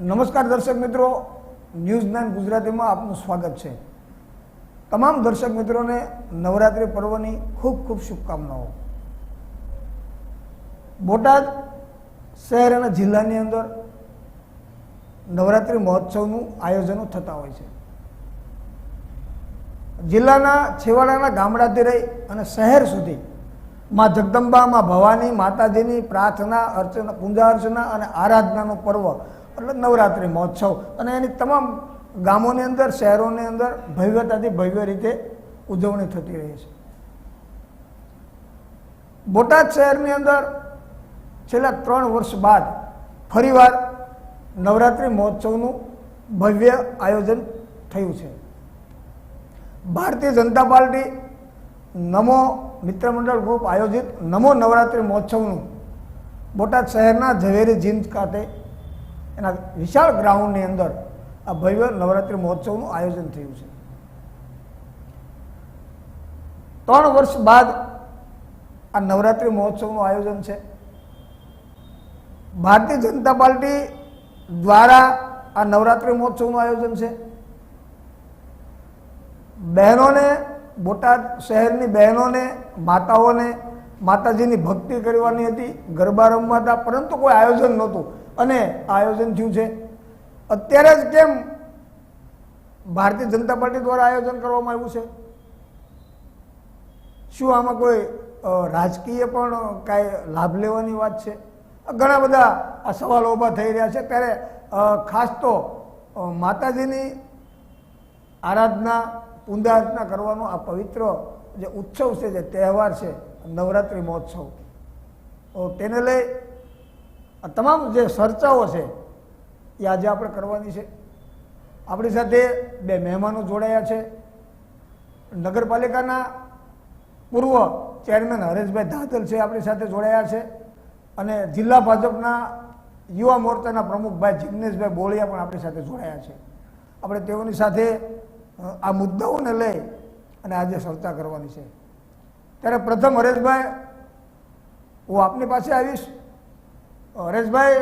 નમસ્કાર દર્શક મિત્રો. ન્યૂઝ નાઇન ગુજરાતીમાં આપનું સ્વાગત છે. તમામ દર્શક મિત્રોને નવરાત્રિ પર્વની ખૂબ ખૂબ શુભકામનાઓ. બોટાદ શહેર અને જિલ્લાની અંદર નવરાત્રિ મહોત્સવનું આયોજનો થતા હોય છે. જિલ્લાના છેવાડાના ગામડાથી રહી અને શહેર સુધી માં જગદંબા, માં ભવાની, માતાજીની પ્રાર્થના, અર્ચના, પૂજા અર્ચના અને આરાધનાનું પર્વ એટલે નવરાત્રિ મહોત્સવ. અને એની તમામ ગામોની અંદર, શહેરોની અંદર ભવ્યતાથી ભવ્ય રીતે ઉજવણી થતી રહી છે. બોટાદ શહેરની અંદર છેલ્લા ત્રણ વર્ષ બાદ ફરીવાર નવરાત્રિ મહોત્સવનું ભવ્ય આયોજન થયું છે. ભારતીય જનતા પાર્ટી નમો મિત્રમંડળ ગ્રુપ આયોજિત નમો નવરાત્રિ મહોત્સવનું બોટાદ શહેરના ઝવેરી જીંદ ખાતે એના વિશાળ ગ્રાઉન્ડની અંદર આ ભવ્ય નવરાત્રિ મહોત્સવનું આયોજન થયું છે. ત્રણ વર્ષ બાદ આ નવરાત્રિ મહોત્સવનું આયોજન છે. ભારતીય જનતા પાર્ટી દ્વારા આ નવરાત્રિ મહોત્સવનું આયોજન છે. બહેનોને, બોટાદ શહેરની બહેનોને, માતાઓને, માતાજીની ભક્તિ કરવાની હતી, ગરબા રમવા હતા પરંતુ કોઈ આયોજન નહોતું. અને આયોજન થયું છે. અત્યારે જ કેમ ભારતીય જનતા પાર્ટી દ્વારા આયોજન કરવામાં આવ્યું છે? શું આમાં કોઈ રાજકીય પણ કાંઈ લાભ લેવાની વાત છે? ઘણા બધા આ સવાલો ઊભા થઈ રહ્યા છે. ત્યારે ખાસ તો માતાજીની આરાધના પૂજા કરવાનો આ પવિત્ર જે ઉત્સવ છે, જે તહેવાર છે, નવરાત્રિ મહોત્સવ તેને લઈ આ તમામ જે ચર્ચાઓ છે, એ આજે આપણે કરવાની છે. આપણી સાથે બે મહેમાનો જોડાયા છે. નગરપાલિકાના પૂર્વ ચેરમેન હરેશભાઈ ધાતલ છે, આપણી સાથે જોડાયા છે. અને જિલ્લા ભાજપના યુવા મોરચાના પ્રમુખભાઈ જિગ્નેશભાઈ બોળિયા પણ આપણી સાથે જોડાયા છે. આપણે તેઓની સાથે આ મુદ્દાઓને લઈ અને આજે ચર્ચા કરવાની છે. ત્યારે પ્રથમ હરેશભાઈ, હું આપની પાસે આવીશ. હરેશભાઈ,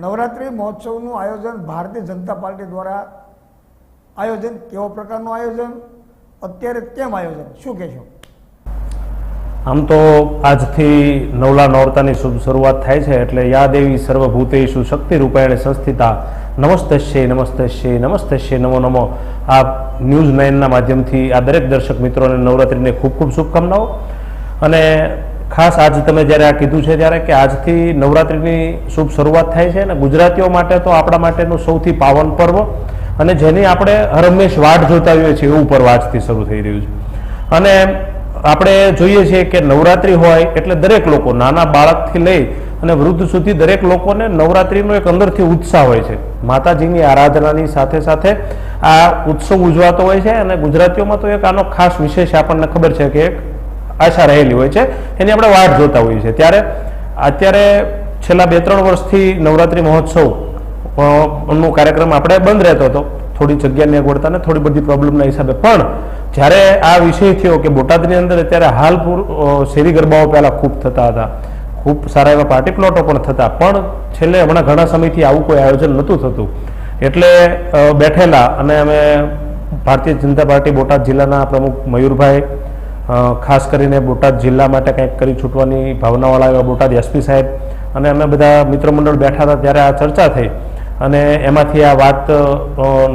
નવરાત્રિ મહોત્સવનું આયોજન ભારતીય જનતા પાર્ટી દ્વારા આયોજન કેવો પ્રકારનું આયોજન? અત્યારે કેમ આયોજન? શું કહેશો? આમ તો આજથી નવલા નોરતાની શુભ શરૂઆત થાય છે એટલે યા દેવી સર્વભૂતેશુ શક્તિ રૂપેણ સંસ્થિતા. નમસ્તશ્ય નમસ્તશ્ય નમસ્તશ્ય નમો નમો. આ ન્યૂઝ નાઇનના માધ્યમથી આ દરેક દર્શક મિત્રોને નવરાત્રીને ખૂબ ખૂબ શુભકામનાઓ. અને ખાસ આજ તમે જ્યારે આ કીધું છે ત્યારે કે આજથી નવરાત્રિની શુભ શરૂઆત થાય છે અને ગુજરાતીઓ માટે તો આપણા માટેનું સૌથી પાવન પર્વ અને જેની આપણે હરમેશ વાટ જોતા હોઈએ છીએ એવું પર્વ આજથી શરૂ થઈ રહ્યું છે. અને આપણે જોઈએ છીએ કે નવરાત્રિ હોય એટલે દરેક લોકો નાના બાળકથી લઈ અને વૃદ્ધ સુધી દરેક લોકોને નવરાત્રિનો એક અંદરથી ઉત્સાહ હોય છે. માતાજીની આરાધનાની સાથે સાથે આ ઉત્સવ ઉજવાતો હોય છે અને ગુજરાતીઓમાં તો એક આનો ખાસ વિશેષ આપણને ખબર છે કે એક આશા રહેલી હોય છે. એની આપણે વાટ જોતા હોઈએ છીએ. ત્યારે અત્યારે છેલ્લા બે ત્રણ વર્ષથી નવરાત્રિ મહોત્સવ નો કાર્યક્રમ આપણે બંધ રહેતો હતો. થોડી જગ્યાની અગવડતા ને થોડી બધી પ્રોબ્લેમના હિસાબે. પણ જ્યારે આ વિષય થયો કે બોટાદની અંદર અત્યારે હાલ શેરી ગરબાઓ પહેલાં ખૂબ થતા હતા. ખૂબ સારા એવા પાર્ટી પ્લોટો પણ થતા. પણ છેલ્લે હમણાં ઘણા સમયથી આવું કોઈ આયોજન નહોતું થતું. એટલે બેઠેલા અને અમે ભારતીય જનતા પાર્ટી બોટાદ જિલ્લાના પ્રમુખ મયુરભાઈ ખાસ કરીને બોટાદ જિલ્લા માટે કંઈક કરી છૂટવાની ભાવનાવાળા એવા બોટાદ એસપી સાહેબ. અને અમે બધા મિત્ર મંડળ બેઠા હતા ત્યારે આ ચર્ચા થઈ અને એમાંથી આ વાત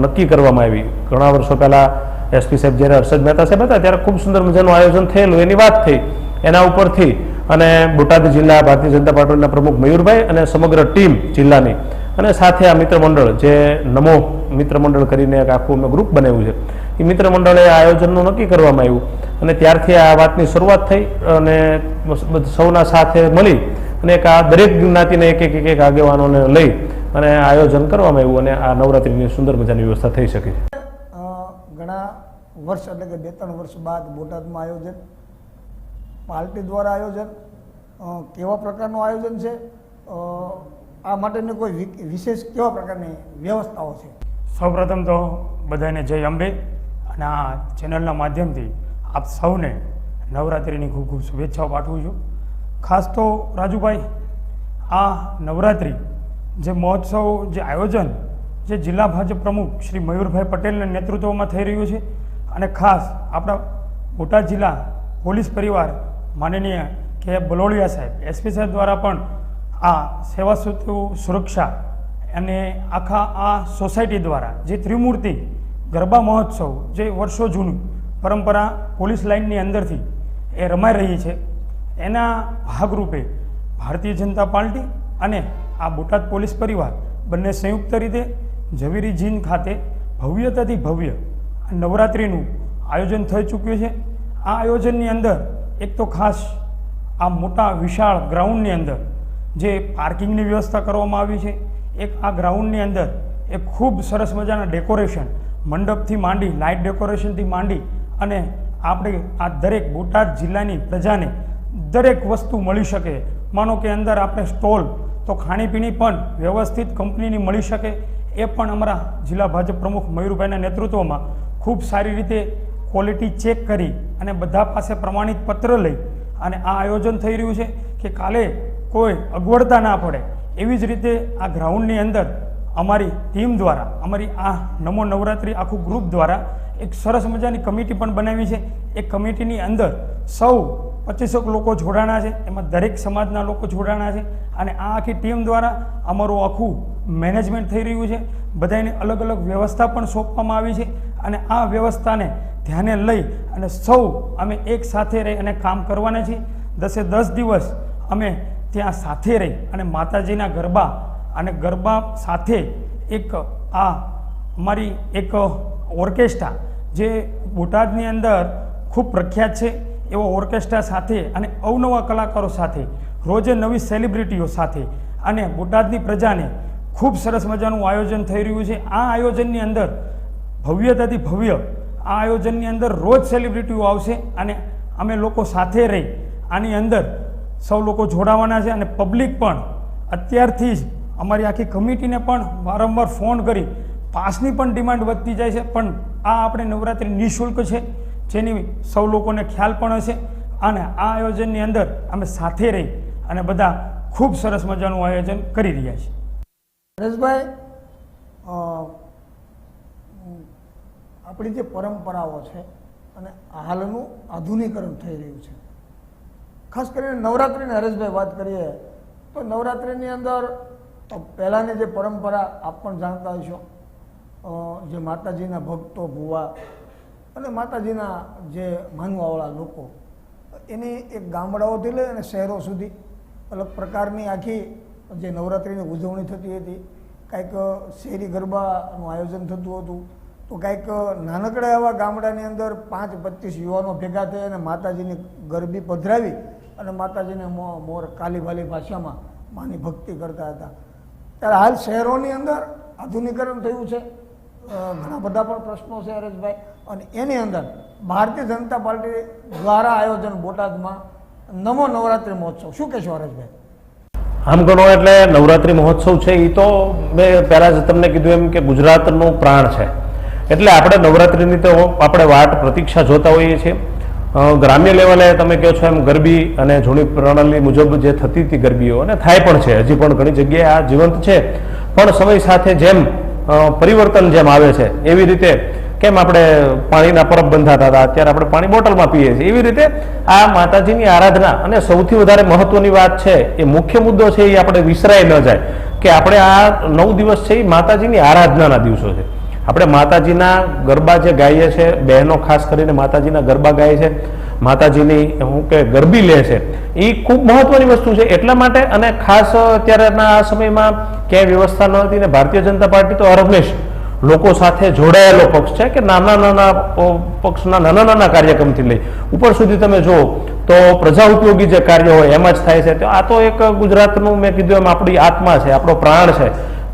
નક્કી કરવામાં આવી. ઘણા વર્ષો પહેલાં એસપી સાહેબ જ્યારે હર્ષદ મહેતા સાહેબ હતા ત્યારે ખૂબ સુંદર મજાનું આયોજન થયેલું, એની વાત થઈ એના ઉપરથી. અને બોટાદ જિલ્લા ભારતીય જનતા પાર્ટીના પ્રમુખ મયુરભાઈ અને સમગ્ર ટીમ જિલ્લાની. અને સાથે આ મિત્ર મંડળ જે નમો મિત્ર મંડળ કરીને એક આખું અમે ગ્રુપ બનાવ્યું છે. એ મિત્ર મંડળે આ આયોજનનું નક્કી કરવામાં આવ્યું. અને ત્યારથી આ વાતની શરૂઆત થઈ અને સૌના સાથે મળી અને એક આ દરેક જ્ઞાતિને એક એક એક એક આગેવાનોને લઈ અને આયોજન કરવામાં આવ્યું અને આ નવરાત્રિની સુંદર મજાની વ્યવસ્થા થઈ શકે ઘણા વર્ષ એટલે કે બે ત્રણ વર્ષ બાદ બોટાદમાં આયોજન પાર્ટી દ્વારા આયોજન કેવા પ્રકારનું આયોજન છે? આ માટેની કોઈ વિશેષ કેવા પ્રકારની વ્યવસ્થાઓ છે? સૌપ્રથમ તો બધાને જય અંબે અને આ ચેનલના માધ્યમથી આપ સૌને નવરાત્રિની ખૂબ ખૂબ શુભેચ્છાઓ પાઠવું છું. ખાસ તો રાજુભાઈ, આ નવરાત્રિ જે મહોત્સવ, જે આયોજન, જે જિલ્લા ભાજપ પ્રમુખ શ્રી મયુરભાઈ પટેલના નેતૃત્વમાં થઈ રહ્યું છે અને ખાસ આપણા બોટાદ જિલ્લા પોલીસ પરિવાર, માનનીય કે બલોડિયા સાહેબ, એસપી સાહેબ દ્વારા પણ આ સેવા સુરક્ષા અને આખા આ સોસાયટી દ્વારા જે ત્રિમૂર્તિ ગરબા મહોત્સવ જે વર્ષો જૂનું પરંપરા પોલીસ લાઇનની અંદરથી એ રમાઈ રહી છે. એના ભાગરૂપે ભારતીય જનતા પાર્ટી અને આ બોટાદ પોલીસ પરિવાર બંને સંયુક્ત રીતે ઝવેરી જીન ખાતે ભવ્યતાથી ભવ્ય નવરાત્રિનું આયોજન થઈ ચૂક્યું છે. આ આયોજનની અંદર એક તો ખાસ આ મોટા વિશાળ ગ્રાઉન્ડની અંદર જે પાર્કિંગની વ્યવસ્થા કરવામાં આવી છે. એક આ ગ્રાઉન્ડની અંદર એક ખૂબ સરસ મજાના ડેકોરેશન મંડપથી માંડી, લાઇટ ડેકોરેશનથી માંડી અને આપણે આ દરેક બોટાદ જિલ્લાની પ્રજાને દરેક વસ્તુ મળી શકે. માનો કે અંદર આપણે સ્ટોલ, તો ખાણીપીણી પણ વ્યવસ્થિત કંપનીની મળી શકે. એ પણ અમારા જિલ્લા ભાજપ પ્રમુખ મયુરભાઈના નેતૃત્વમાં ખૂબ સારી રીતે ક્વોલિટી ચેક કરી અને બધા પાસે પ્રમાણિત પત્ર લઈ અને આ આયોજન થઈ રહ્યું છે કે કાલે કોઈ અગવડતા ના પડે. એવી જ રીતે આ ગ્રાઉન્ડની અંદર અમારી ટીમ દ્વારા, અમારી આ નમો નવરાત્રિ આખું ગ્રુપ દ્વારા એક સરસ મજાની કમિટી પણ બનાવી છે. એ કમિટીની અંદર સૌ પચીસોક લોકો જોડાણા છે. એમાં દરેક સમાજના લોકો જોડાણા છે. અને આ આખી ટીમ દ્વારા અમારું આખું મેનેજમેન્ટ થઈ રહ્યું છે. બધાને અલગ અલગ વ્યવસ્થા પણ સોંપવામાં આવી છે. અને આ વ્યવસ્થાને ધ્યાને લઈ અને સૌ અમે એક સાથે રહી અને કામ કરવાના છીએ. દસે દસ દિવસ અમે ત્યાં સાથે રહી અને માતાજીના ગરબા અને ગરબા સાથે એક આ અમારી એક ઓર્કેસ્ટ્રા જે બોટાદની અંદર ખૂબ પ્રખ્યાત છે, એવો ઓર્કેસ્ટ્રા સાથે અને અવનવા કલાકારો સાથે, રોજે નવી સેલિબ્રિટીઓ સાથે અને બોટાદની પ્રજાને ખૂબ સરસ મજાનું આયોજન થઈ રહ્યું છે. આ આયોજનની અંદર ભવ્યતાથી ભવ્ય આ આયોજનની અંદર રોજ સેલિબ્રિટીઓ આવશે અને અમે લોકો સાથે રહી આની અંદર સૌ લોકો જોડાવાના છે અને પબ્લિક પણ અત્યારથી જ અમારી આખી કમિટીને પણ વારંવાર ફોન કરી. પાસની પણ ડિમાન્ડ વધતી જાય છે, પણ આ આપણે નવરાત્રિ નિઃશુલ્ક છે, જેની સૌ લોકોને ખ્યાલ પણ હશે. અને આ આયોજનની અંદર અમે સાથે રહી અને બધા ખૂબ સરસ મજાનું આયોજન કરી રહ્યા છીએ. નરેશભાઈ આપણી જે પરંપરાઓ છે અને હાલનું આધુનિકરણ થઈ રહ્યું છે. ખાસ કરીને નવરાત્રિની હરેશભાઈ વાત કરીએ, તો નવરાત્રિની અંદર અ, પહેલાંની જે પરંપરા આપ પણ જાણતા હશો જે માતાજીના ભક્તો ભુવા અને માતાજીના જે માનવાવાળા લોકો એની એક ગામડાઓથી લઈ અને શહેરો સુધી અલગ પ્રકારની આખી જે નવરાત્રિની ઉજવણી થતી હતી કાંઈક શેરી ગરબાનું આયોજન થતું હતું તો કાંઈક નાનકડા એવા ગામડાની અંદર પાંચ પચીસ યુવાનો ભેગા થઈ અને માતાજીની ગરબી પધરાવી અને માતાજીને મોર કાલીભાલી ભાષામાં માની ભક્તિ કરતા હતા. ત્યારે હાલ શહેરોની અંદર આધુનિકરણ થયું છે. ઘણા બધા પણ પ્રશ્નો છે હરેશભાઈ. અને એની અંદર ભારતીય જનતા પાર્ટી દ્વારા આયોજન બોટાદમાં નમો નવરાત્રિ મહોત્સવ. શું કહેશો હરેશભાઈ? આમ ગણો એટલે નવરાત્રિ મહોત્સવ છે એ તો મેં પહેલાં જ તમને કીધું એમ કે ગુજરાતનું પ્રાણ છે. એટલે આપણે નવરાત્રિની તો આપણે વાટ પ્રતીક્ષા જોતા હોઈએ છીએ. ગ્રામ્ય લેવલે તમે કહો છો એમ ગરબી અને જૂની પ્રણાલી મુજબ જે થતી હતી ગરબીઓ, અને થાય પણ છે, હજી પણ ઘણી જગ્યાએ આ જીવંત છે. પણ સમય સાથે જેમ પરિવર્તન જેમ આવે છે, એવી રીતે કેમ આપણે પાણીના પરબ બંધાતા હતા, અત્યારે આપણે પાણી બોટલમાં પીએ છીએ, એવી રીતે આ માતાજીની આરાધના અને સૌથી વધારે મહત્વની વાત છે, એ મુખ્ય મુદ્દો છે એ આપણે વિસરાય ન જાય, કે આપણે આ નવ દિવસ છે એ માતાજીની આરાધનાના દિવસો છે. આપણે માતાજીના ગરબા જે ગાઈએ છે, બહેનો ખાસ કરીને માતાજીના ગરબા ગાય છે, માતાજીની, હું કે ગરબી લે છે એ ખૂબ મહત્વની વસ્તુ છે. એટલા માટે અને ખાસ અત્યારેના આ સમયમાં ક્યાંય વ્યવસ્થા ન હતી ને ભારતીય જનતા પાર્ટી તો હરહંમેશ લોકો સાથે જોડાયેલો પક્ષ છે કે નાના નાના પક્ષના નાના નાના કાર્યક્રમથી લઈ. ઉપર સુધી તમે જુઓ તો પ્રજા ઉપયોગી જે કાર્ય હોય એમાં જ થાય છે. તો આ તો એક ગુજરાતનું મેં કીધું એમ આપણી આત્મા છે, આપણો પ્રાણ છે.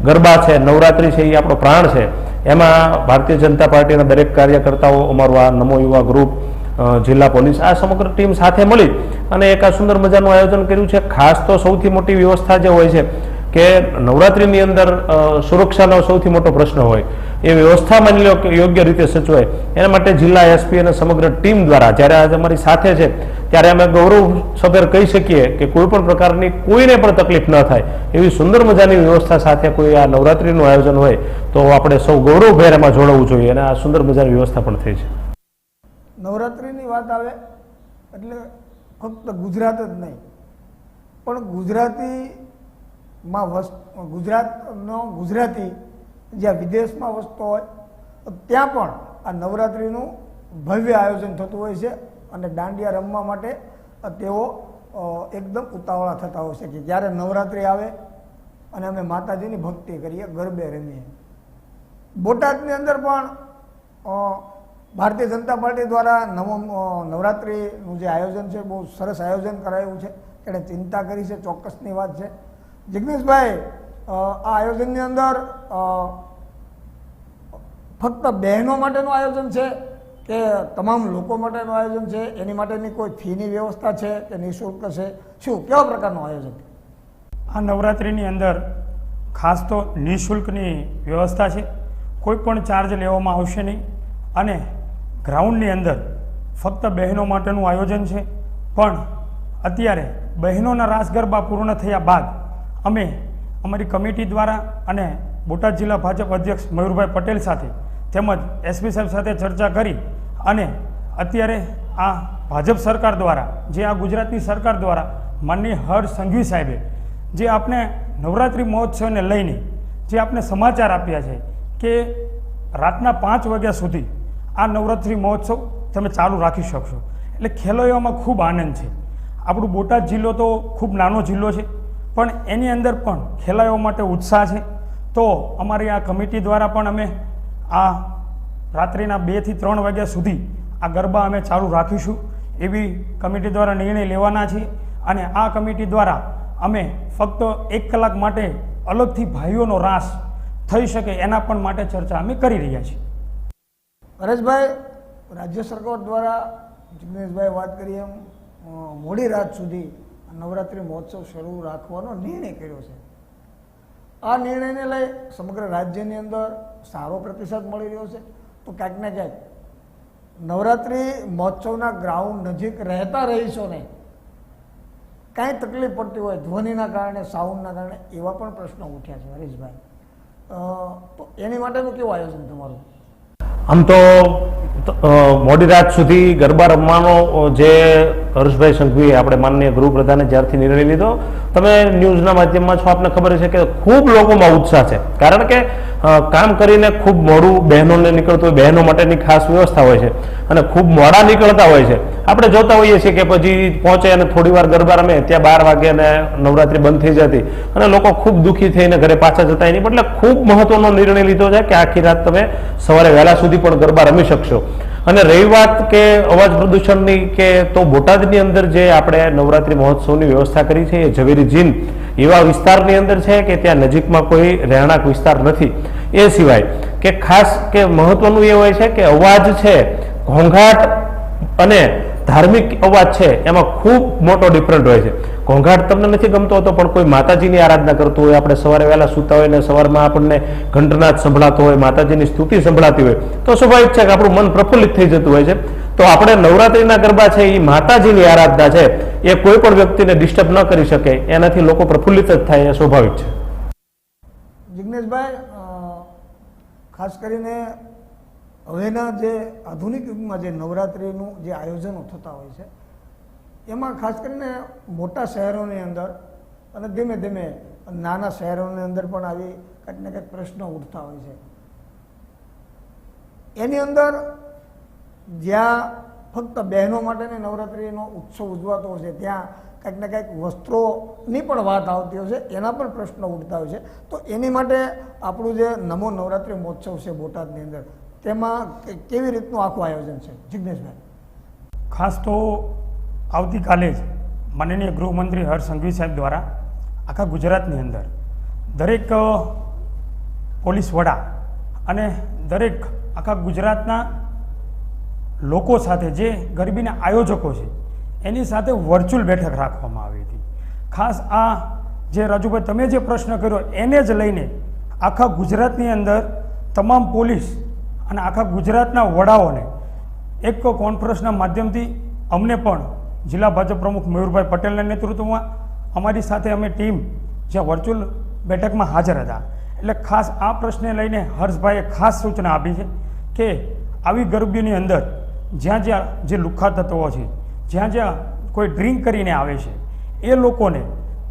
ગરબા છે, નવરાત્રિ છે એ આપણો પ્રાણ છે. એમાં ભારતીય જનતા પાર્ટીના દરેક કાર્યકર્તાઓ, અમારું આ નમો યુવા ગ્રુપ જિલ્લા પોલીસ, આ સમગ્ર ટીમ સાથે મળી અને એક આ સુંદર મજાનું આયોજન કર્યું છે. ખાસ તો સૌથી મોટી વ્યવસ્થા જે હોય છે કે નવરાત્રિની અંદર સુરક્ષાનો સૌથી મોટો પ્રશ્ન હોય. એ વ્યવસ્થા માની લો કે યોગ્ય રીતે સચવાય. એના માટે જિલ્લા એસપી અને સમગ્ર ટીમ દ્વારા જ્યારે આજે અમારી સાથે છે, ત્યારે અમે ગૌરવસભેર કહી શકીએ કે કોઈ પણ પ્રકારની કોઈને પણ તકલીફ ન થાય. એવી સુંદર મજાની વ્યવસ્થા સાથે કોઈ આ નવરાત્રિનું આયોજન હોય, તો આપણે સૌ ગૌરવભેર એમાં જોડવું જોઈએ અને આ સુંદર મજાની વ્યવસ્થા પણ થઈ છે. નવરાત્રિની વાત આવે એટલે ફક્ત ગુજરાત જ નહીં, પણ ગુજરાતીમાં વસ ગુજરાતનો ગુજરાતી જ્યાં વિદેશમાં વસતો હોય ત્યાં પણ આ નવરાત્રિનું ભવ્ય આયોજન થતું હોય છે અને દાંડિયા રમવા માટે તેઓ એકદમ ઉતાવળા થતા હોય છે કે જ્યારે નવરાત્રિ આવે અને અમે માતાજીની ભક્તિ કરીએ, ગરબે રમીએ. બોટાદની અંદર પણ ભારતીય જનતા પાર્ટી દ્વારા નવ નવરાત્રિનું જે આયોજન છે, બહુ સરસ આયોજન કરાયું છે. એણે ચિંતા કરી છે, ચોક્કસની વાત છે. જિગ્નેશભાઈ આ આયોજનની અંદર ફક્ત બહેનો માટેનું આયોજન છે કે તમામ લોકો માટેનું આયોજન છે? એની માટેની કોઈ ફીની વ્યવસ્થા છે કે નિઃશુલ્ક છે? શું, કેવા પ્રકારનું આયોજન? આ નવરાત્રિની અંદર ખાસ તો નિઃશુલ્કની વ્યવસ્થા છે. કોઈ પણ ચાર્જ લેવામાં આવશે નહીં. અને ગ્રાઉન્ડની અંદર ફક્ત બહેનો માટેનું આયોજન છે. પણ અત્યારે બહેનોના રાસ ગરબા પૂર્ણ થયા બાદ અમે અમારી કમિટી દ્વારા અને બોટાદ જિલ્લા ભાજપ અધ્યક્ષ મયુરભાઈ પટેલ સાથે તેમજ એસપી સાહેબ સાથે ચર્ચા કરી અને અત્યારે આ ભાજપ સરકાર દ્વારા, જે આ ગુજરાતની સરકાર દ્વારા માનનીય હર સંઘવી સાહેબે, જે આપણે નવરાત્રિ મહોત્સવને લઈને જે આપણે સમાચાર આપ્યા છે કે રાતના પાંચ વાગ્યા સુધી આ નવરાત્રિ મહોત્સવ તમે ચાલુ રાખી શકશો. એટલે ખેલૈયામાં ખૂબ આનંદ છે. આપણું બોટાદ જિલ્લો તો ખૂબ નાનો જિલ્લો છે. પણ એની અંદર પણ ખેલાયો માટે ઉત્સાહ છે. તો અમારી આ કમિટી દ્વારા પણ અમે આ રાત્રિના બેથી ત્રણ વાગ્યા સુધી આ ગરબા અમે ચાલુ રાખીશું. એવી કમિટી દ્વારા નિર્ણય લેવાના છીએ અને આ કમિટી દ્વારા અમે ફક્ત એક કલાક માટે અલગથી ભાઈઓનો રાસ થઈ શકે એના પણ માટે ચર્ચા અમે કરી રહ્યા છીએ. પરેશભાઈ રાજ્ય સરકાર દ્વારા જિગ્નેશભાઈ વાત કરીએ એમ મોડી રાત સુધી નવરાત્રિ મહોત્સવ શરૂ રાખવાનો નિર્ણય કર્યો છે. આ નિર્ણયને લઈ સમગ્ર રાજ્યની અંદર સારો પ્રતિસાદ મળી રહ્યો છે. તો ક્યાંક ને ક્યાંક નવરાત્રિ મહોત્સવના ગ્રાઉન્ડ નજીક રહેતા રહીશોને કાંઈ તકલીફ પડતી હોય ધ્વનિના કારણે, સાઉન્ડના કારણે એવા પણ પ્રશ્નો ઉઠ્યા છે હરીશભાઈ. તો એની માટેનું કેવું આયોજન તમારું? આમ તો મોડી રાત સુધી ગરબા રમવાનો જે હર્ષભાઈ સંઘવીએ આપણે માનનીય ગૃહપ્રધાને જ્યારથી નિર્ણય લીધો, તમે ન્યૂઝના માધ્યમમાં છો, આપને ખબર છે કે ખૂબ લોકોમાં ઉત્સાહ છે. કારણ કે કામ કરીને ખૂબ મોડું બહેનોને નીકળતું હોય, બહેનો માટેની ખાસ વ્યવસ્થા હોય છે અને ખૂબ મોડા નીકળતા હોય છે. આપણે જોતા હોઈએ છીએ કે પછી પહોંચે અને થોડી વાર ગરબા રમે, ત્યાં બાર વાગે અને નવરાત્રી બંધ થઈ જતી. અને લોકો ખૂબ દુઃખી થઈને ઘરે પાછા જતા એની એટલે ખૂબ મહત્વનો નિર્ણય લીધો છે કે આખી રાત તમે સવારે વહેલા સુધી પણ ગરબા રમી શકશો. અને રહી વાત કે અવાજ પ્રદૂષણની કે તો બોટાદની અંદર જે આપણે નવરાત્રી મહોત્સવની વ્યવસ્થા કરી છે, એ ઝવેરી જીન એવા વિસ્તારની અંદર છે કે ત્યાં નજીકમાં કોઈ રહેણાંક વિસ્તાર નથી. એ સિવાય કે ખાસ કે મહત્વનું એ હોય છે કે અવાજ છે, ઘોંઘાટ અને ધાર્મિક અવાજ છે, એમાં ખૂબ મોટો ડિફરન્ટ હોય છે. ઘોંઘાટ તમને નથી ગમતો હોતો પણ કોઈ માતાજીની આરાધના કરતું હોય, આપણે સવારે વહેલા સૂતા હોય ને સવારમાં આપણને ઘંટનાદ સંભળાતો હોય, માતાજીની સ્તુતિ સંભળાતી હોય, તો સ્વાભાવિક છે કે આપણું મન પ્રફુલ્લિત થઈ જતું હોય છે. તો આપણે નવરાત્રિના ગરબા છે એ માતાજીની આરાધના છે. એ કોઈ પણ વ્યક્તિને ડિસ્ટર્બ ન કરી શકે, એનાથી લોકો પ્રફુલ્લિત જ થાય એ સ્વાભાવિક છે. જિગ્નેશભાઈ ખાસ કરીને હવેના જે આધુનિક યુગમાં જે નવરાત્રિનું જે આયોજનો થતા હોય છે, એમાં ખાસ કરીને મોટા શહેરોની અંદર અને ધીમે ધીમે નાના શહેરોની અંદર પણ આવી કંઈક ને કંઈક પ્રશ્નો ઉઠતા હોય છે. એની અંદર જ્યાં ફક્ત બહેનો માટેની નવરાત્રિનો ઉત્સવ ઉજવાતો હોય છે, ત્યાં કંઈક ને કંઈક વસ્ત્રોની પણ વાત આવતી હોય છે, એના પણ પ્રશ્નો ઉઠતા હોય છે. તો એની માટે આપણું જે નમો નવરાત્રિ મહોત્સવ છે બોટાદની અંદર તેમાં કેવી રીતનું આખું આયોજન છે? જિગ્નેશભાઈ. ખાસ તો આવતીકાલે જ માનનીય ગૃહમંત્રી હર્ષ સંઘવી સાહેબ દ્વારા આખા ગુજરાતની અંદર દરેક પોલીસ વડા અને દરેક આખા ગુજરાતના લોકો સાથે જે ગરબીના આયોજકો છે, એની સાથે વર્ચ્યુઅલ બેઠક રાખવામાં આવી હતી. ખાસ આ જે રાજુભાઈ, તમે જે પ્રશ્ન કર્યો, એને જ લઈને આખા ગુજરાતની અંદર તમામ પોલીસ અને આખા ગુજરાતના વડાઓને એક કોન્ફરન્સના માધ્યમથી અમને પણ જિલ્લા ભાજપ પ્રમુખ મયુરભાઈ પટેલના નેતૃત્વમાં અમારી સાથે અમે ટીમ જે વર્ચ્યુઅલ બેઠકમાં હાજર હતા. એટલે ખાસ આ પ્રશ્ને લઈને હર્ષભાઈએ ખાસ સૂચના આપી છે કે આવી ગરબીની અંદર જ્યાં જ્યાં જે લુખ્ખા તત્વો છે, જ્યાં જ્યાં કોઈ ડ્રિંક કરીને આવે છે, એ લોકોને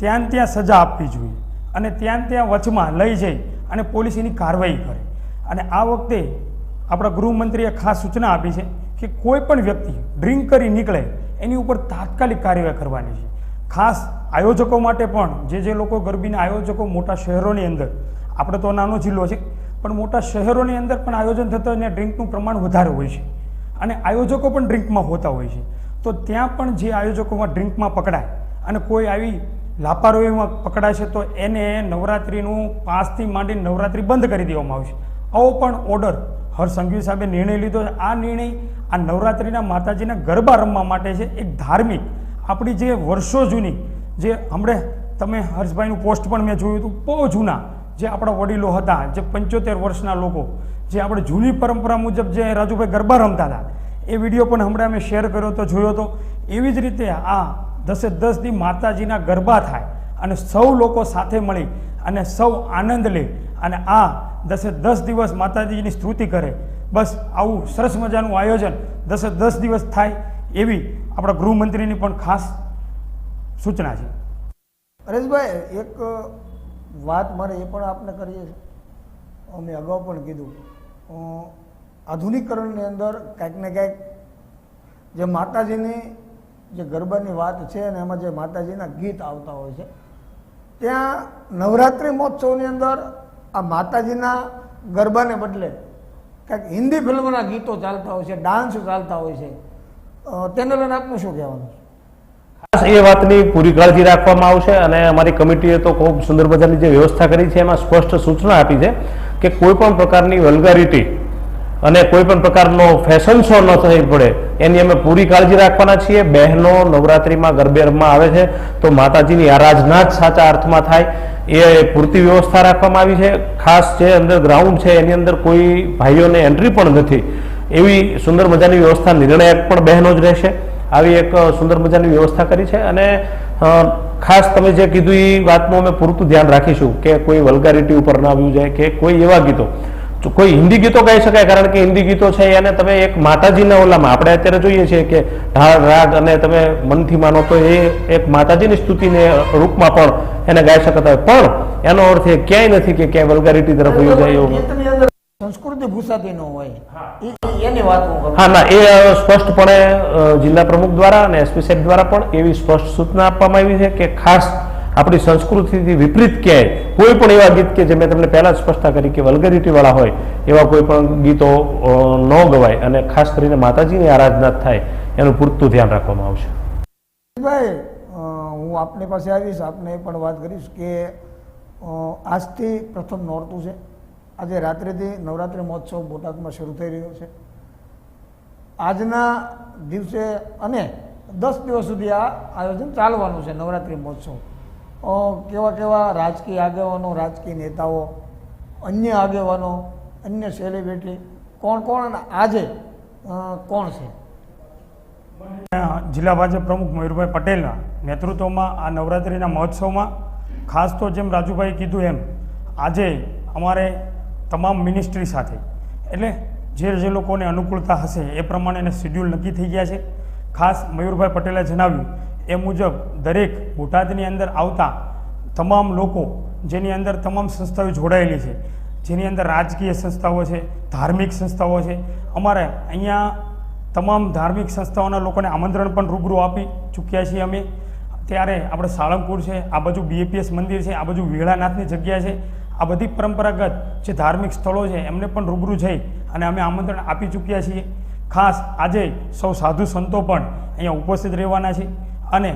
ત્યાં ત્યાં સજા આપવી જોઈએ અને ત્યાં ત્યાં વચમાં લઈ જઈ અને પોલીસ એની કાર્યવાહી કરે. અને આ વખતે આપણા ગૃહમંત્રીએ ખાસ સૂચના આપી છે કે કોઈ પણ વ્યક્તિ ડ્રિંક કરી નીકળે, એની ઉપર તાત્કાલિક કાર્યવાહી કરવાની છે. ખાસ આયોજકો માટે પણ, જે જે લોકો ગરબીના આયોજકો મોટા શહેરોની અંદર, આપણે તો નાનો જિલ્લો છે, પણ મોટા શહેરોની અંદર પણ આયોજન થતાં અને ડ્રિંકનું પ્રમાણ વધારે હોય છે. અને આયોજકો પણ ડ્રિંકમાં હોતા હોય છે. તો ત્યાં પણ જે આયોજકોમાં ડ્રિંકમાં પકડાય અને કોઈ આવી લાપારોહીમાં પકડાય છે, તો એને નવરાત્રિનું પાંચથી માંડી નવરાત્રિ બંધ કરી દેવામાં આવશે. આવો પણ ઓર્ડર હર્ષ સંઘવી સાહેબે નિર્ણય લીધો છે. આ નિર્ણય આ નવરાત્રિના માતાજીના ગરબા રમવા માટે છે. એક ધાર્મિક, આપણી જે વર્ષો જૂની, જે હમણે તમે હર્ષભાઈનું પોસ્ટ પણ મેં જોયું હતું, બહુ જૂના, જે આપણા વડીલો હતા, જે પંચોતેર વર્ષના લોકો, જે આપણે જૂની પરંપરા મુજબ જે રાજુભાઈ ગરબા રમતા હતા, એ વીડિયો પણ હમણાં અમે શેર કર્યો તો જોયો તો એવી જ રીતે આ દસે દસ દી માતાજીના ગરબા થાય અને સૌ લોકો સાથે મળી અને સૌ આનંદ લે અને આ દસે દસ દિવસ માતાજીની સ્તુતિ કરે. બસ આવું સરસ મજાનું આયોજન દસે દસ દિવસ થાય એવી આપણા ગૃહમંત્રીની પણ ખાસ સૂચના છે. હરેશભાઈ, એક વાત મારે એ પણ આપને કરીએ. છે અમે અગાઉ પણ કીધું. આધુનિકરણની અંદર કાંઈક ને કાંઈક જે માતાજીની જે ગરબાની વાત છે અને એમાં જે માતાજીના ગીત આવતા હોય છે, ત્યાં નવરાત્રિ મહોત્સવની અંદર આ માતાજીના ગરબાને બદલે કાંઈક હિન્દી ફિલ્મના ગીતો ચાલતા હોય છે, ડાન્સ ચાલતા હોય છે. તેને લઈને આપનું શું કહેવાનું ખાસ એ વાતની પૂરી કાળજી રાખવામાં આવશે અને અમારી કમિટીએ તો ખૂબ સુંદર મજાની જે વ્યવસ્થા કરી છે, એમાં સ્પષ્ટ સૂચના આપી છે કે કોઈ પણ પ્રકારની વલ્ગારિટી અને કોઈ પણ પ્રકારનો ફેશન શો ન થઈ પડે, એની અમે પૂરી કાળજી રાખવાના છીએ. બહેનો નવરાત્રિમાં ગરબે રમવા આવે છે, તો માતાજીની આરાધના જ સાચા અર્થમાં થાય. એ પૂરતી વ્યવસ્થા રાખવામાં આવી છે. ખાસ જે અંદર ગ્રાઉન્ડ છે, એની અંદર કોઈ ભાઈઓને એન્ટ્રી પણ નથી. એવી સુંદર મજાની વ્યવસ્થા નિર્ણાયક પણ બહેનો જ રહેશે. આવી એક સુંદર મજાની વ્યવસ્થા કરી છે અને ખાસ તમે જે કીધું એ વાતનું અમે પૂરતું ધ્યાન રાખીશું કે કોઈ વલ્ગારિટી ઉપર ના આવ્યું જાય કે કોઈ એવા ગીતો. કોઈ હિન્દી ગીતો ગાઈ શકાય? કારણ કે હિન્દી ગીતો છે એને તમે એક માતાજીના ઓલામાં આપણે અત્યારે જોઈએ છીએ કે ઢાળ રાગ અને તમે મનથી માનો તો એ એક માતાજીની સ્તુતિને રૂપમાં પણ એને ગાઈ શકતા હોય. પણ એનો અર્થ એ ક્યાંય નથી કે ક્યાંય વલ્ગારિટી તરફ વયું જાય એવું. સંસ્કૃતિ ભૂસાતી ન હોય એની વાત હા ના એ સ્પષ્ટપણે જિલ્લા પ્રમુખ દ્વારા અને એસપી સાહેબ દ્વારા પણ એવી સ્પષ્ટ સૂચના આપવામાં આવી છે કે ખાસ આપણી સંસ્કૃતિથી વિપરીત ક્યાંય, કોઈ પણ એવા ગીત કે જે મેં તમને પહેલા જ સ્પષ્ટતા કરી કે વલ્ગરિટીવાળા હોય, એવા કોઈ પણ ગીતો ન ગવાય અને ખાસ કરીને માતાજીની આરાધના થાય, એનું પૂરતું ધ્યાન રાખવામાં આવશે. ભાઈ હું આપની પાસે આવીશ, આપને એ પણ વાત કરીશ કે આજથી પ્રથમ નોરતું છે. આજે રાત્રેથી નવરાત્રિ મહોત્સવ બોટાદમાં શરૂ થઈ રહ્યો છે. આજના દિવસે અને દસ દિવસ સુધી આ આયોજન ચાલવાનું છે, નવરાત્રિ મહોત્સવ. કેવા કેવા રાજકીય આગેવાનો, રાજકીય નેતાઓ, અન્ય આગેવાનો, અન્ય સેલિબ્રિટી કોણ કોણ અને આજે કોણ છે? જિલ્લા ભાજપ પ્રમુખ મયુરભાઈ પટેલના નેતૃત્વમાં આ નવરાત્રિના મહોત્સવમાં, ખાસ તો જેમ રાજુભાઈ કીધું એમ, આજે અમારે તમામ મિનિસ્ટ્રી સાથે, એટલે જે જે લોકોને અનુકૂળતા હશે એ પ્રમાણે એને શેડ્યુલ નક્કી થઈ ગયા છે. ખાસ મયુરભાઈ પટેલે જણાવ્યું એ મુજબ દરેક બોટાદની અંદર આવતા તમામ લોકો જેની અંદર તમામ સંસ્થાઓ જોડાયેલી છે, જેની અંદર રાજકીય સંસ્થાઓ છે, ધાર્મિક સંસ્થાઓ છે, અમારે અહીંયા તમામ ધાર્મિક સંસ્થાઓના લોકોને આમંત્રણ પણ રૂબરૂ આપી ચૂક્યા છીએ અમે. ત્યારે આપણે સાળંગપુર છે, આ બાજુ બીએપીએસ મંદિર છે, આ બાજુ વેળાનાથની જગ્યા છે, આ બધી પરંપરાગત જે ધાર્મિક સ્થળો છે, એમને પણ રૂબરૂ જઈ અને અમે આમંત્રણ આપી ચૂક્યા છીએ. ખાસ આજે સૌ સાધુ સંતો પણ અહીંયા ઉપસ્થિત રહેવાના છે. અને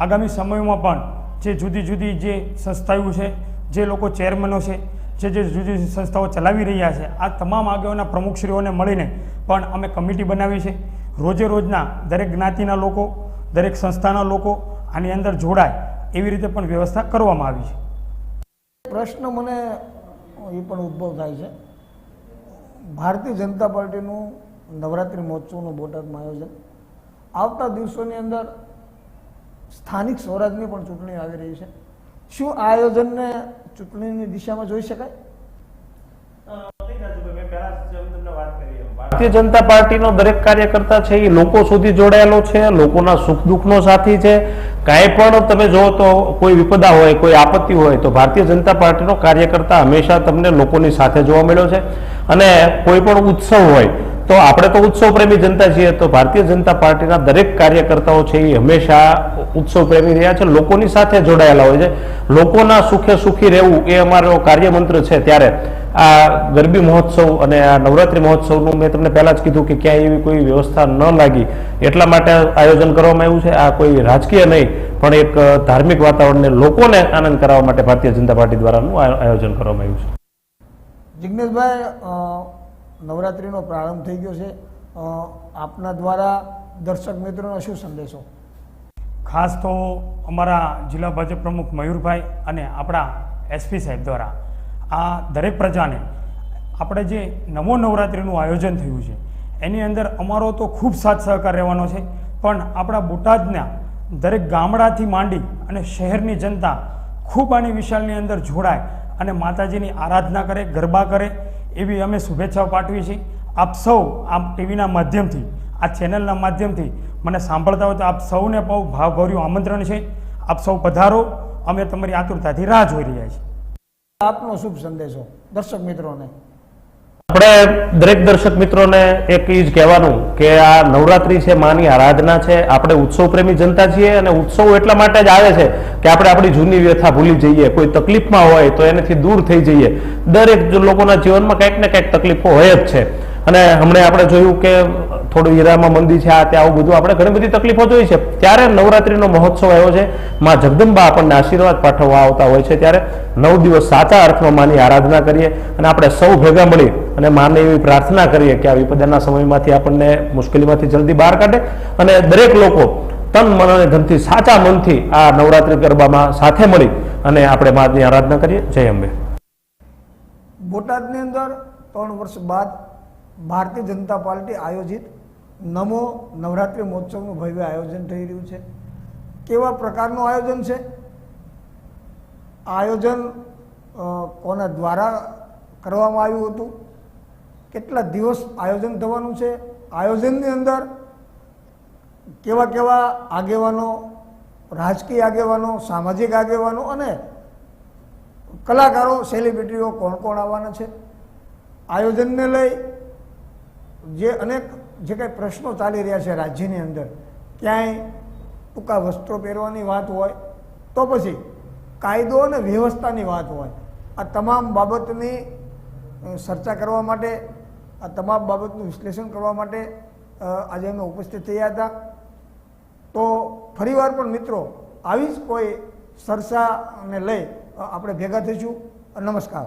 આગામી સમયમાં પણ જે જુદી જુદી જે સંસ્થાઓ છે, જે લોકો ચેરમેનો છે, જે જે જુદી જુદી સંસ્થાઓ ચલાવી રહ્યા છે, આ તમામ આગેવાના પ્રમુખશ્રીઓને મળીને પણ અમે કમિટી બનાવી છે. રોજે રોજના દરેક જ્ઞાતિના લોકો, દરેક સંસ્થાના લોકો આની અંદર જોડાય એવી રીતે પણ વ્યવસ્થા કરવામાં આવી છે. પ્રશ્ન મને એ પણ ઉદ્ભવ થાય છે. ભારતીય જનતા પાર્ટીનું નવરાત્રિ મહોત્સવનું બોટાદમાં આયોજન. આવતા દિવસોની અંદર સ્થાનિક સ્વરાજની પણ ચૂંટણી આવી રહી છે. શું આ આયોજનને ચૂંટણીની દિશામાં જોઈ શકાય? ભારતીય જનતા પાર્ટીનો દરેક કાર્યકર્તા છે એ લોકો સુધી જોડાયેલો છે લોકોના સુખ દુઃખનો સાથી છે. કાંઈ પણ તમે જો તો કોઈ વિપદા હોય કોઈ આપત્તિ હોય તો ભારતીય જનતા પાર્ટીનો કાર્યકર્તા હંમેશા તમને લોકોની સાથે જોવા મળ્યો છે. અને કોઈ પણ ઉત્સવ હોય તો આપણે તો ઉત્સવ પ્રેમી જનતા છીએ તો ભારતીય જનતા પાર્ટીના દરેક કાર્યકર્તાઓ છે એ હંમેશા ઉત્સવ પ્રેમી રહ્યા છે લોકોની સાથે જોડાયેલા હોય છે. લોકોના સુખે સુખી રહેવું એ અમારો કાર્યમંત્ર છે. ત્યારે આ ગરબી મહોત્સવ અને આ નવરાત્રિ મહોત્સવનું મેં તમને પહેલા જ કીધું કે ક્યાંય એવી કોઈ વ્યવસ્થા ન લાગી. એટલા માટે આયોજન કરવામાં આવ્યું છે. આ કોઈ રાજકીય નહીં પણ એક ધાર્મિક વાતાવરણને લોકોને આનંદ કરાવવા માટે ભારતીય જનતા પાર્ટી દ્વારાનું આયોજન કરવામાં આવ્યું છે. જિગ્નેશભાઈ અ, નવરાત્રિનો પ્રારંભ થઈ ગયો છે. આપના દ્વારા દર્શક મિત્રોનો શું સંદેશો? ખાસ તો અમારા જિલ્લા ભાજપ પ્રમુખ મયુરભાઈ અને આપણા એસપી સાહેબ દ્વારા આ દરેક પ્રજાને આપણે જે નવો નવરાત્રિનું આયોજન થયું છે, એની અંદર અમારો તો ખૂબ સાથ સહકાર રહેવાનો છે. પણ આપણા બોટાદના દરેક ગામડાથી માંડી અને શહેરની જનતા ખૂબ આની વિશાળની અંદર જોડાય અને માતાજીની આરાધના કરે, ગરબા કરે. એવી અમે શુભેચ્છાઓ પાઠવી છીએ. આપ સૌ આ ટીવીના માધ્યમથી, આ ચેનલના માધ્યમથી મને સાંભળતા હોય તો આપ સૌને બહુ ભાવભર્યું આમંત્રણ છે. આપ સૌ પધારો. અમે તમારી આતુરતાથી રાહ જોઈ રહ્યા છીએ. આપનો શુભ સંદેશો, દર્શક મિત્રોને. આપણે દરેક દર્શક મિત્રોને એક જ કહેવાનું કે આ નવરાત્રી છે, માની આરાધના છે. આપણે ઉત્સવ પ્રેમી જનતા છીએ અને ઉત્સવ એટલા માટે જ આવે છે કે આપણે આપણી જૂની વ્યથા ભૂલી જઈએ. કોઈ તકલીફમાં હોય તો એનાથી દૂર થઈ જઈએ. દરેક લોકોના જીવનમાં કંઈક ને કંઈક તકલીફો હોય જ છે. અને હમણાં આપણે જોયું કે થોડું હીરામાં મંદી છે, આ તે આવું બધું. આપણે ઘણી બધી તકલીફો જોઈ છે. ત્યારે નવરાત્રીનો મહોત્સવ આવ્યો છે. માં જગદંબા આપણને આશીર્વાદ પાઠવવા આવતા હોય છે ત્યારે નવ દિવસ સાચા અર્થમાં માની આરાધના કરીએ અને આપણે સૌ ભેગા મળી અને માને એવી પ્રાર્થના કરીએ કે આ વિપદાના સમયમાંથી આપણને મુશ્કેલીમાંથી જલ્દી બહાર કાઢે અને દરેક લોકો તન, મન અને ધનથી સાચા મનથી આ નવરાત્રિ ગરબામાં સાથે મળી અને આપણે માની આરાધના કરીએ. જય અંબે. બોટાદની અંદર ત્રણ વર્ષ બાદ ભારતીય જનતા પાર્ટી આયોજિત નમો નવરાત્રિ મહોત્સવનું ભવ્ય આયોજન થઈ રહ્યું છે. કેવા પ્રકારનું આયોજન છે? આયોજન કોના દ્વારા કરવામાં આવ્યું હતું? કેટલા દિવસ આયોજન થવાનું છે? આયોજનની અંદર કેવા કેવા આગેવાનો, રાજકીય આગેવાનો, સામાજિક આગેવાનો અને કલાકારો સેલિબ્રિટીઓ કોણ કોણ આવવાના છે? આયોજનને લઈ જે અનેક જે કંઈ પ્રશ્નો ચાલી રહ્યા છે રાજ્યની અંદર, ક્યાંય ટૂંકા વસ્ત્રો પહેરવાની વાત હોય, તો પછી કાયદો અને વ્યવસ્થાની વાત હોય. આ તમામ બાબતની ચર્ચા કરવા માટે આ તમામ બાબતનું વિશ્લેષણ કરવા માટે આજે અમે ઉપસ્થિત થયા હતા. તો ફરીવાર પણ મિત્રો, આવી જ કોઈ સરસાને લઈ આપણે ભેગા થઈશું. નમસ્કાર.